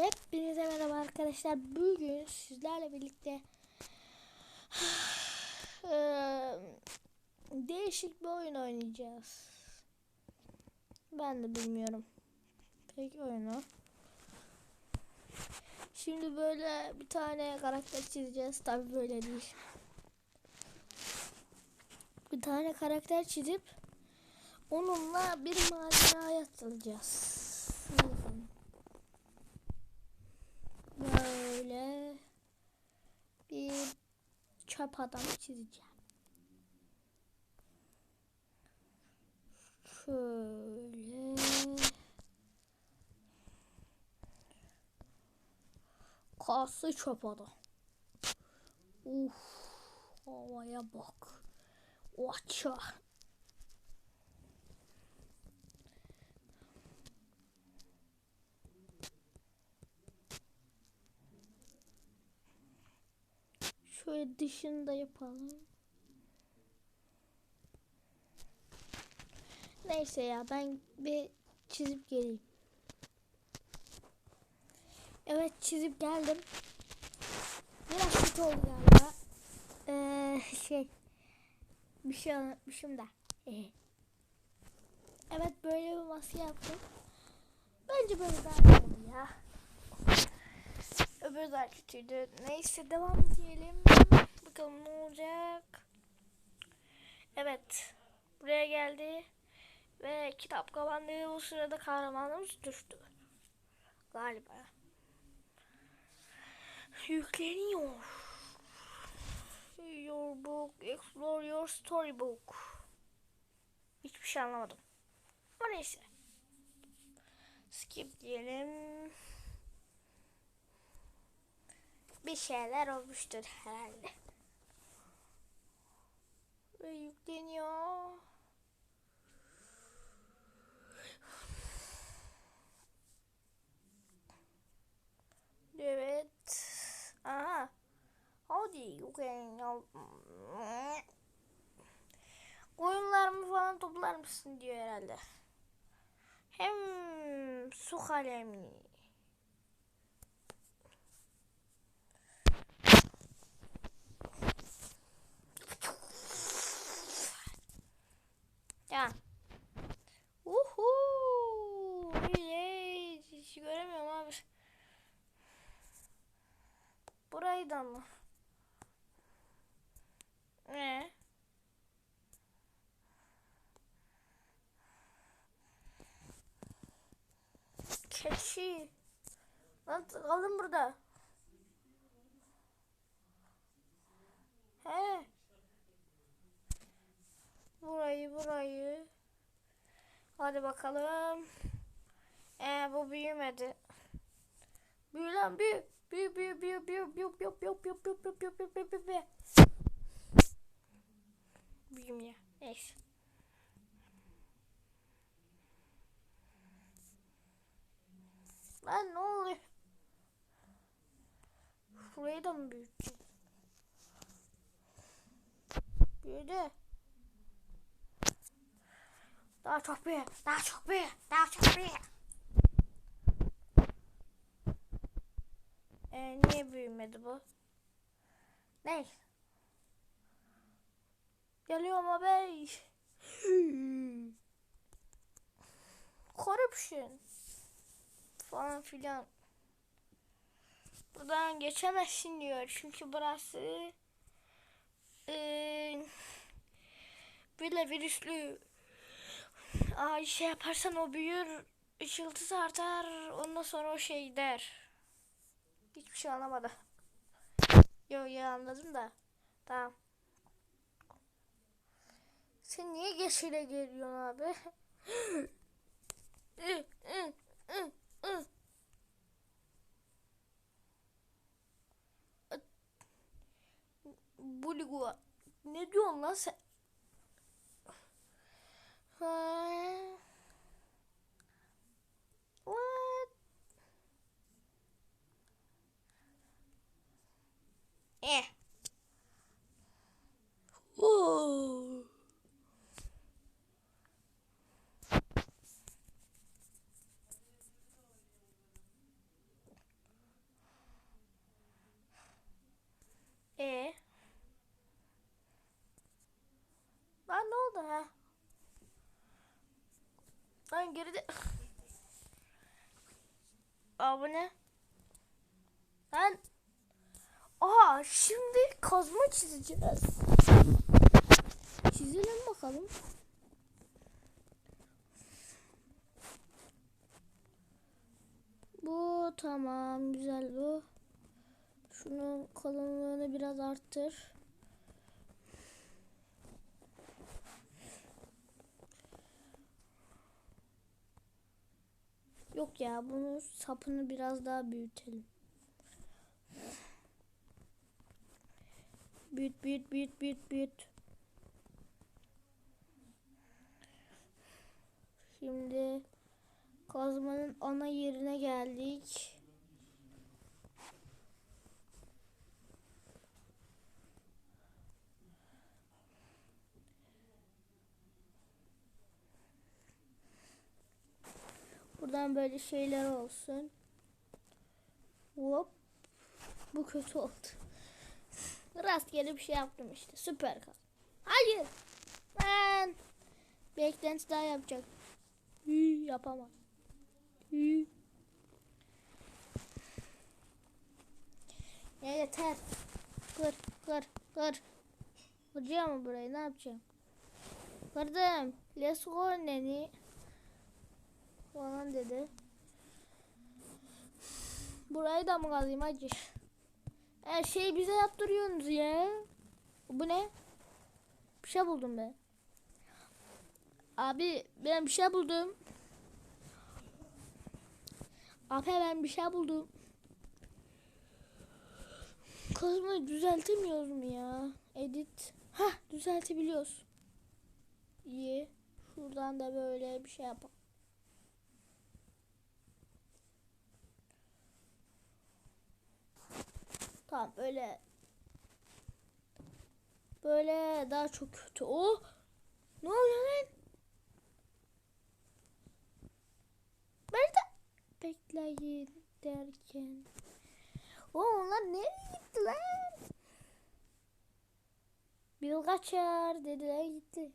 Hepinize merhaba arkadaşlar. Bugün sizlerle birlikte değişik bir oyun oynayacağız. Ben de bilmiyorum. Peki oyunu. Şimdi böyle bir tane karakter çizeceğiz. Tabi böyle değil. Bir tane karakter çizip onunla bir maceraya atılacağız. Hadi bakalım. Böyle bir çöp adam çizeceğim. Şöyle Kası çöp adam. Uf, havaya bak. Oça. Şöyle dışında yapalım. Neyse ya ben bir çizip geleyim. Evet çizip geldim. Biraz kötü oldu galiba. Ee, şey bir şey unutmuşum da. evet böyle bir maske yaptım. Bence böyle daha iyi ya. Öbürü daha kötüydü. Neyse devam diyelim. Bakalım ne olacak. Evet. Buraya geldi. Ve kitap kapandı. Bu sırada kahramanımız düştü. Galiba. Yükleniyor. Your book, explore your storybook. Hiçbir şey anlamadım. Ama neyse. Skip diyelim. Bir şeyler olmuştur herhalde. Ve yükleniyor. Evet. Aha. Hadi yükleniyor. Koyunlarımı falan toplar mısın diyor herhalde. Hem su kalemi. Ya. Uhu. Hey, hiç göremiyorum abi. Burayı da mı? Ne? Keçi. Lan kalın burada. Burayı burayı. Hadi bakalım. Ee, bu büyümedi. Büyü lan büyü. Büyü büyü büyü büyü büyü büyü büyü büyü büyü büyü büyü büyü büyü büyü büyü. Büyümüyor. Neyse. Lan ne oluyor? Şurayı da mı büyüteceğim? Büyüdü. Daha çok büyü. Daha çok büyü. Daha çok büyü. Ee, niye büyümedi bu? Ne? Geliyorum abi. Corruption. Falan filan. Buradan geçemezsin diyor. Çünkü burası ee, böyle virüslü Aa, şey yaparsan o büyür ışıltısı artar ondan sonra o şey der. Hiçbir şey anlamadı. Yo yo anladım da. Tamam. Sen niye geçile geliyorsun abi? Buligua. Ne diyorsun lan sen? What? What? Eh. Ooh. Eh. Ben ne oldu ha? Lan geride. Aa bu ne? Lan. Aa şimdi kazma çizeceğiz. Çizelim bakalım. Bu tamam güzel bu. Şunun kalınlığını biraz arttır. Yok ya bunu sapını biraz daha büyütelim. Büyüt büyüt büyüt büyüt büyüt. Şimdi kazmanın ana yerine geldik. Buradan böyle şeyler olsun. Hop. Bu kötü oldu. Rastgele bir şey yaptım işte. Süper kal. Hayır. Ben bir eklenti daha yapacak. Hü, yapamam. Hü. Ya yeter. Kır, kır, kır. Kıracağım mı burayı? Ne yapacağım? Kırdım. Let's go neni. Falan dedi. Burayı da mı alayım hacı? Her şeyi bize yaptırıyorsunuz ya. Bu ne? Bir şey buldum ben. Abi ben bir şey buldum. Abi ben bir şey buldum. Kazmayı düzeltemiyoruz mu ya? Edit. Ha düzeltebiliyoruz. İyi. Şuradan da böyle bir şey yapalım. Tamam böyle böyle daha çok kötü. Oh! Ne oluyor lan? Nerede? Bekleyin derken. O onlar nereye gitti lan? Bil kaçar dediler gitti.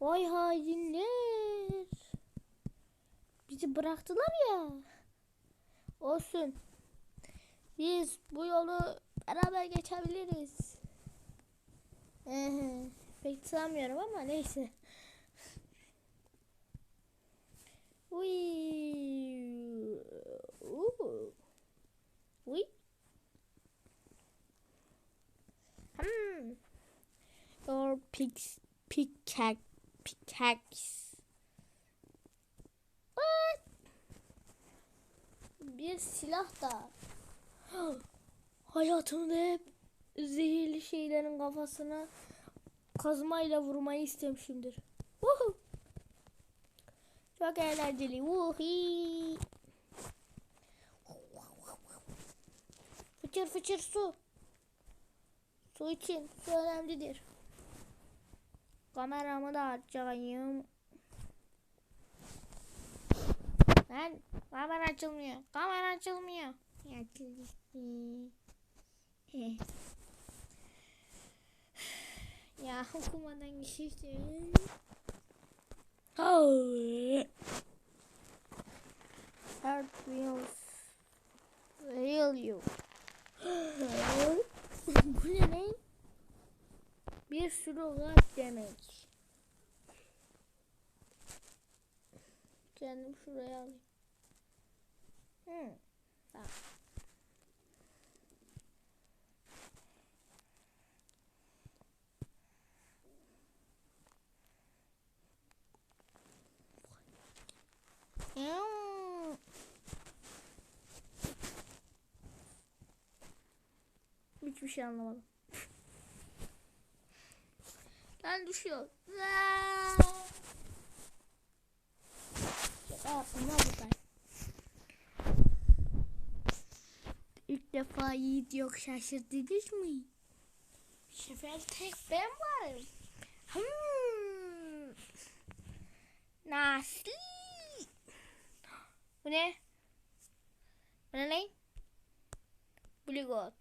Vay hainler. Bizi bıraktılar ya. Olsun. Biz bu yolu beraber geçebiliriz. Ee, pek sanmıyorum ama neyse. Uy. Uuu. Uy. Hmm. Your pick pickaxe pickaxe. What? Bir silah da. Hayatımda hep zehirli şeylerin kafasına kazmayla vurmayı istemişimdir. Woohoo. Çok eğlenceli. Vuhi. Fıçır fıçır su. Su için su önemlidir. Kameramı da açacağım. Ben kamera açılmıyor. Kamera açılmıyor. ya okumadan geçiştim. Oh. Heart wheels. Real you. Bu ne? Bir sürü gaz demek. Kendim şuraya alayım. Hmm. Tamam. Hiçbir şey anlamadım. Ben düşüyor. Ne yaptım ya? İlk defa Yiğit yok şaşırdınız mı? Bu tek ben varım. Hmm. Nasıl? Bu ne? Bu ne ne? Bligot.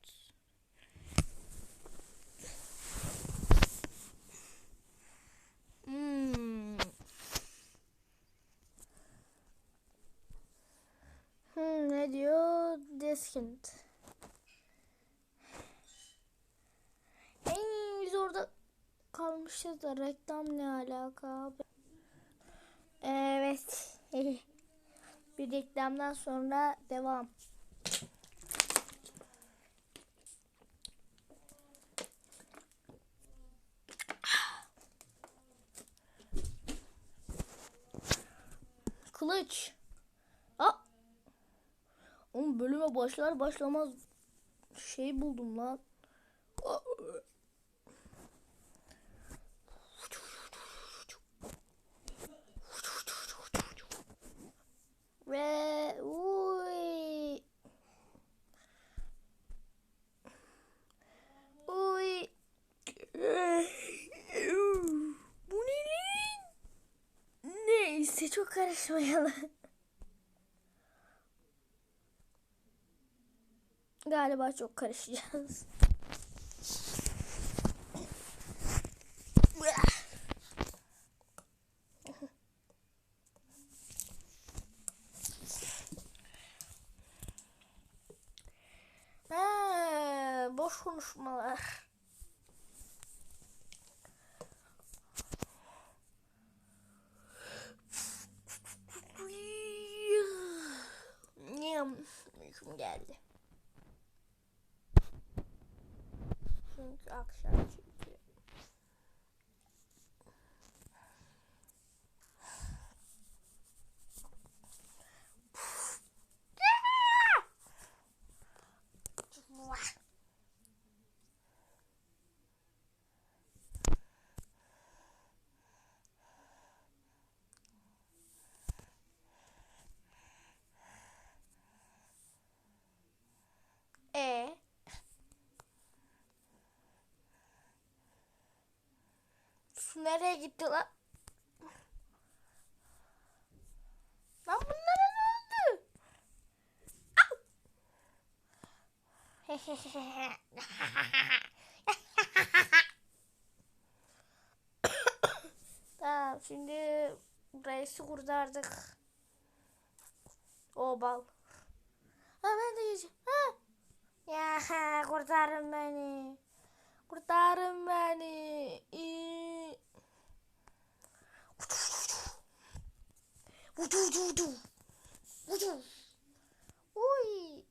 Hmm. Hmm, ne diyor? Deskint. Hey, biz orada kalmışız da reklam ne alaka? Evet. Bir reklamdan sonra devam. Kılıç. Bölüme başlar başlamaz şey buldum lan. Ve uy. Uy. Neyse çok karışmayalım. Galiba çok karışacağız. Boş konuşmalar. Niyam uykum geldi. Çünkü akşam çünkü. E Su nereye gitti lan? Lan bunlara ne oldu? Tamam şimdi reisi kurtardık. O bal. Ha ben de yiyeceğim. Ha. Ya kurtarın beni. Kurtarın beni. İyi. Vudu vudu vudu. Uy.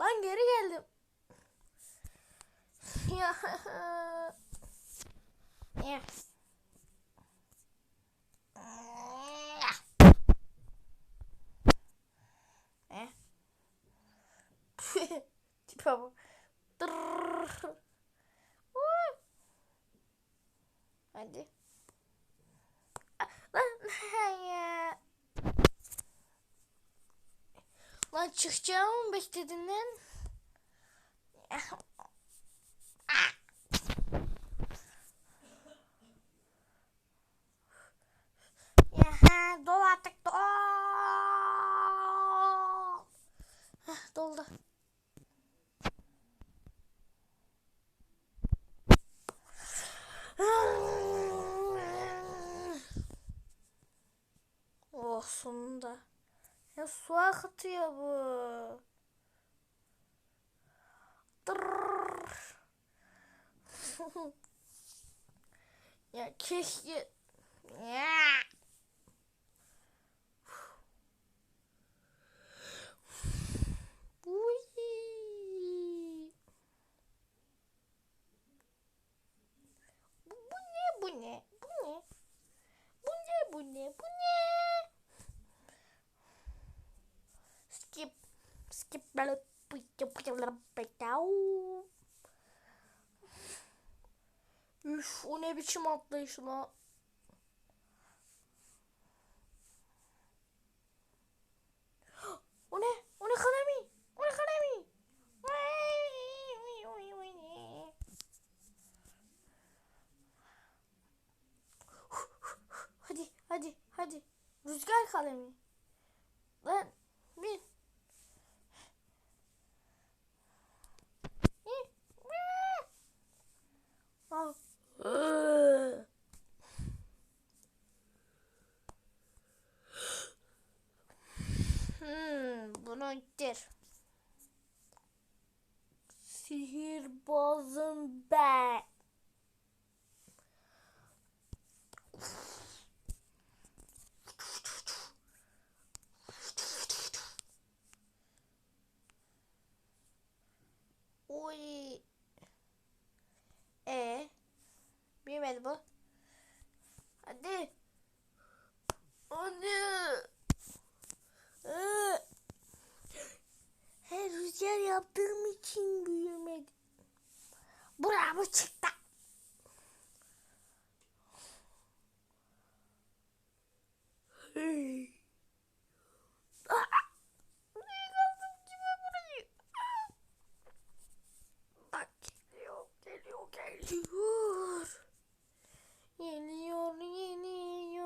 Lan geri geldim. Ya. Ya. Eh. Tipe bak. Hadi. Ah, Lan çıkacağımı mı bekledin lan? Ya dol artık dol. Heh, doldu. Oh sonunda. Ya su akıtıyor bu. Ya keşke. Ya. Uy. Bu, bu ne bu ne? Bu ne? Bu ne bu ne? Bu ne? Skip. Skip. Üf o ne biçim atlayış la. O ne? O ne kalemi? O ne kalemi? Hadi hadi hadi. Rüzgar kalemi. Lan bin. Oy. E. Bilmedi bu. Hadi. Anne. Her rüzgar yaptığım için büyümedi. Bravo çıktı. Hey. Ah. Geliyor, geliyor. Geliyor.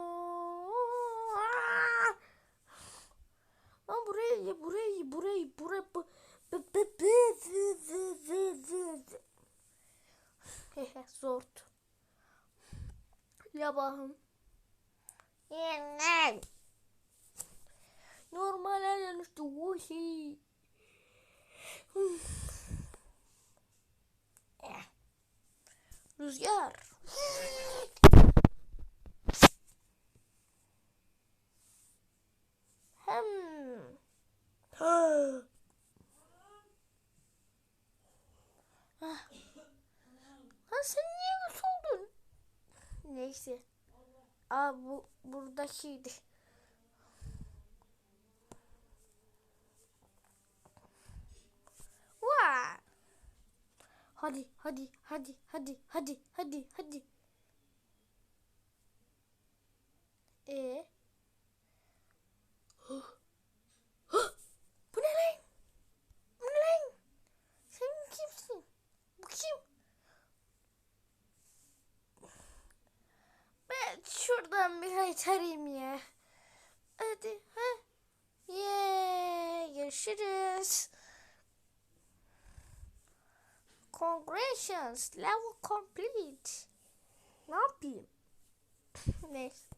Aa! Lan burayı, burayı, burayı, burayı, bu, bu, bu, bu, bu, bu, bu, bu, bu. Hehe, Zordu. Ya bakım. Yengen. Normale dönüştü. Vuhi. Hmm. Eh. Rüzgar. Hem. Ha. Ah. Lan sen niye nasıl? Neyse. Aa bu buradakiydi. Vaa! Hadi hadi hadi hadi hadi hadi hadi. E Bu ne lan? Bu ne lan? Sen kimsin? Bu kim? Ben kaytarayım ya. Hadi ha. Yeah, görüşürüz. Congratulations, level complete. Ne yapayım? Neyse.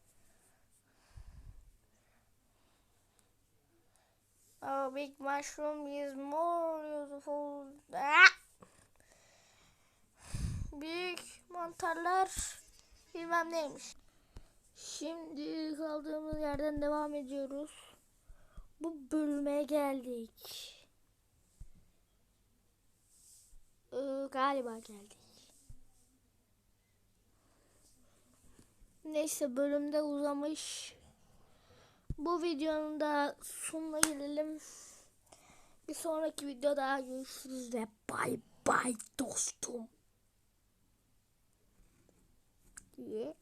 Oh, big mushroom is more beautiful. Ah! Büyük mantarlar bilmem neymiş. Şimdi kaldığımız yerden devam ediyoruz. Bu bölüme geldik. Ee, galiba geldik. Neyse bölümde uzamış. Bu videonun da sonuna gelelim. Bir sonraki videoda görüşürüz ve bay bay dostum. diye